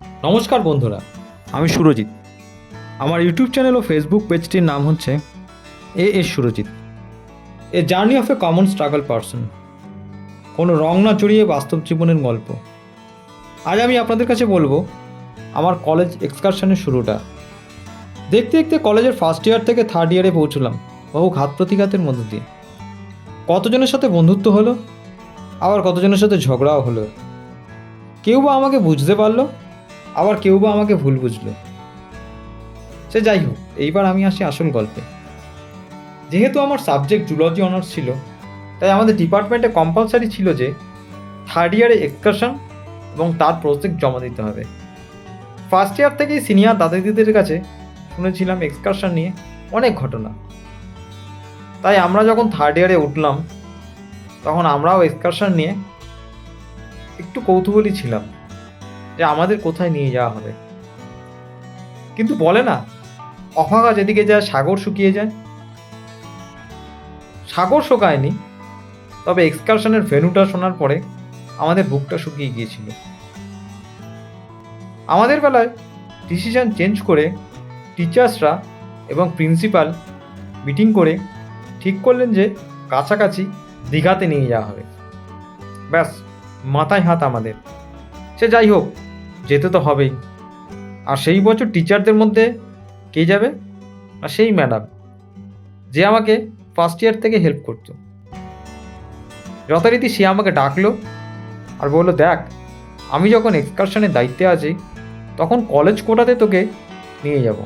নমস্কার বন্ধুরা, আমি সুরজিৎ। আমার ইউটিউব চ্যানেল ও ফেসবুক পেজটির নাম হচ্ছে A S Surajit. A journey of a common struggle person. কোনো রং না চড়িয়ে বাস্তব জীবনের গল্প। আজ আমি আপনাদের কাছে বলব আমার কলেজ এক্সকারশনের শুরুটা। দেখতে দেখতে কলেজের ফার্স্ট ইয়ার থেকে থার্ড ইয়ারে পৌঁছলাম বহু ঘাত প্রতিঘাতের মধ্য দিয়ে। কতজনের সাথে বন্ধুত্ব হলো? আবার কতজনের সাথে ঝগড়াও হলো? কেউ বা আমাকে বুঝতে পারল? আবার কেউ বা আমাকে ভুল বুঝলো। সে যাই হোক, এইবার আমি আসি আসল গল্পে। যেহেতু আমার সাবজেক্ট জুলজি অনার্স ছিল, তাই আমাদের ডিপার্টমেন্টে কম্পালসারি ছিল যে থার্ড ইয়ারে এক্সকারশন এবং তার প্রজেক্ট জমা দিতে হবে। ফার্স্ট ইয়ার থেকেই সিনিয়র দাদা দিদিদের কাছে শুনেছিলাম এক্সকারশন নিয়ে অনেক ঘটনা। তাই আমরা যখন থার্ড ইয়ারে উঠলাম, তখন আমরাও এক্সকারশন নিয়ে একটু কৌতূহলী ছিলাম। যে আমাদের কোথায় নিয়ে যাওয়া হবে। কিন্তু বলে না অফাকা যেদিকে যায় সাগর শুকিয়ে যায়। সাগর শোকায়নি, তবে এক্সকারশনের ভেনুটা শোনার পরে আমাদের বুকটা শুকিয়ে গিয়েছিল। আমাদের বেলায় ডিসিশন চেঞ্জ করে টিচার্সরা এবং প্রিন্সিপাল মিটিং করে ঠিক করলেন যে কাছাকাছি দীঘাতে নিয়ে যাওয়া হবে। ব্যাস, মাথায় হাত আমাদের। সে যাই হোক যেতে তো হবেই। আর সেই বছর টিচারদের মধ্যে কে যাবে? আর সেই ম্যাডাম যে আমাকে ফার্স্ট ইয়ার থেকে হেল্প করতো। যথারীতি সে আমাকে ডাকলো আর বলল, দেখ, আমি যখন এক্সকারশনের দায়িত্বে আছি, তখন কলেজ কোটাতে তোকে নিয়ে যাব।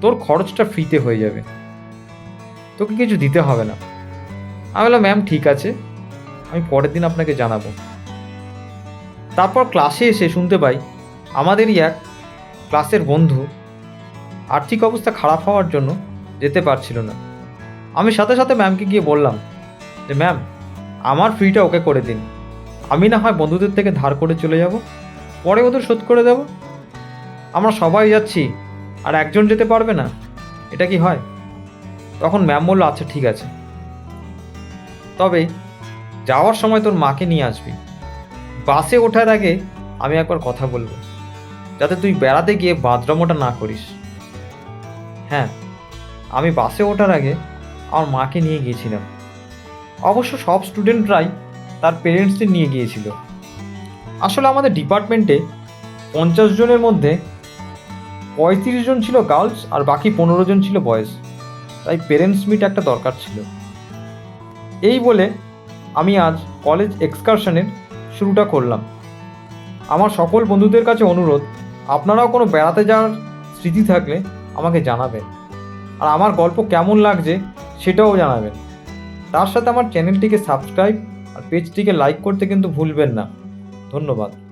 তোর খরচটা ফ্রিতে হয়ে যাবে। তোকে কিছু দিতে হবে না। আমি বললাম ম্যাম ঠিক আছে। আমি পরের দিন আপনাকে জানাব। তারপর ক্লাসে এসে শুনতে পাই, আমাদেরই এক ক্লাসের বন্ধু আর্থিক অবস্থা খারাপ হওয়ার জন্য যেতে পারছিল না। আমি সাথে সাথে ম্যামকে গিয়ে বললাম যে ম্যাম আমার ফ্রিটা ওকে করে দিন। আমি না হয় বন্ধুদের থেকে ধার করে চলে যাব, পরে ওদের শোধ করে দেব। আমরা সবাই যাচ্ছি, আর একজন যেতে পারবে না। এটা কি হয়? তখন ম্যাম বলল আচ্ছা ঠিক আছে। তবে যাওয়ার সময় তোর মাকে নিয়ে আসবি। বাসে ওঠার আগে আমি একবার কথা বলব, যাতে তুই বেড়াতে গিয়ে বাথরুমটা না করিস। হ্যাঁ আমি বাসে ওঠার আগে আমার মাকে নিয়ে গিয়েছিলাম। অবশ্য সব স্টুডেন্টরাই তার পেরেন্টসদের নিয়ে গিয়েছিল। আসলে আমাদের ডিপার্টমেন্টে পঞ্চাশ জনের মধ্যে পঁয়ত্রিশ জন ছিল গার্লস আর বাকি পনেরো জন ছিল বয়েজ। তাই পেরেন্টস মিট একটা দরকার ছিল। এই বলে আমি আজ কলেজ এক্সকারশনের শুরুটা করলাম। আমার সকল বন্ধুদের কাছে অনুরোধ, আপনারাও কোনো বেড়াতে যাওয়ার স্মৃতি থাকলে আমাকে জানাবেন। আর আমার গল্প কেমন লাগছে সেটাও জানাবেন। তার সাথে আমার চ্যানেলটিকে সাবস্ক্রাইব আর পেজটিকে লাইক করতে কিন্তু ভুলবেন না। ধন্যবাদ।